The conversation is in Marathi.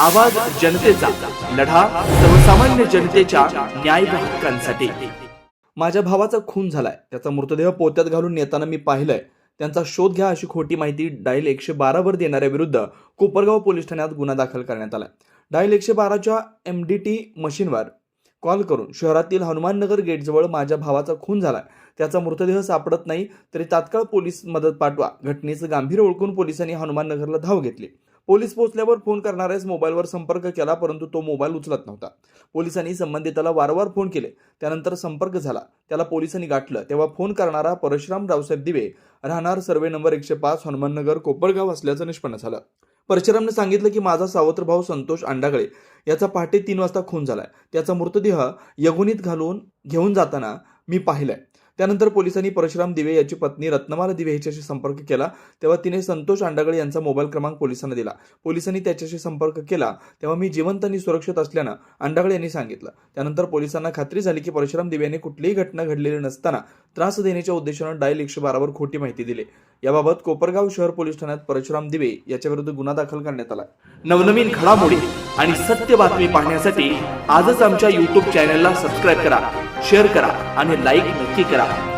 आवाज जनतेचा लढा सर्वसामान्य जनतेच्या न्याय हक्कांसाठी. माझ्या भावाचा खून झालाय. त्याचा मृतदेह पोत्यात घालून नेताना मी पाहिलंय. त्यांचा शोध घ्या अशी खोटी माहिती डायल एकशे बारावर देणाऱ्या विरुद्ध कोपरगाव पोलीस ठाण्यात गुन्हा दाखल करण्यात आला डायल एकशे बाराच्या एम डी टी मशीनवर कॉल करून शहरातील हनुमाननगर गेटजवळ माझ्या भावाचा खून झालाय. त्याचा मृतदेह सापडत नाही तरी तात्काळ पोलीस मदत पाठवा. घटनेचं गांभीर्य ओळखून पोलिसांनी हनुमाननगरला धाव घेतली. पोलीस पोहोचल्यावर फोन करणाऱ्यास मोबाईलवर संपर्क केला परंतु तो मोबाईल उचलत नव्हता. पोलिसांनी संबंधिताला वारंवार फोन केले. त्यानंतर संपर्क झाला. त्याला पोलिसांनी गाठलं. तेव्हा फोन करणारा परशुराम रावसाहेब दिवे राहणार सर्वे नंबर एकशे पाच हनुमाननगर कोपरगाव असल्याचं निष्पन्न झालं. परशुरामने सांगितलं की माझा सावत्र भाऊ संतोष अंडागळे याचा पहाटे तीन वाजता खून झालाय. त्याचा मृतदेह यगुनीत घालून घेऊन जाताना मी पाहिलाय. त्यानंतर पोलिसांनी परशुराम दिवे याची पत्नी रत्नमाला दिवे याच्याशी संपर्क केला. तेव्हा तिने संतोष अंडागळे यांचा मोबाईल क्रमांक पोलिसांना दिला. पोलिसांनी त्याच्याशी संपर्क केला. तेव्हा मी जिवंत आणि सुरक्षित असल्यानं अंडागळे यांनी सांगितलं. त्यानंतर पोलिसांना खात्री झाली की परशुराम दिवे यांनी कुठलीही घटना घडलेली नसताना त्रास देण्याच्या उद्देशानं डायल एकशे बारावर खोटी माहिती दिली. याबाबत कोपरगाव शहर पोलीस ठाण्यात परशुराम दिवे याच्या विरुद्ध गुन्हा दाखल करण्यात आला. नवनवीन घडामोडी आणि सत्य बातमी पाहण्यासाठी आजच आमच्या युट्यूब चॅनलला सबस्क्राईब करा शेअर करा आणि लाईक नक्की करा.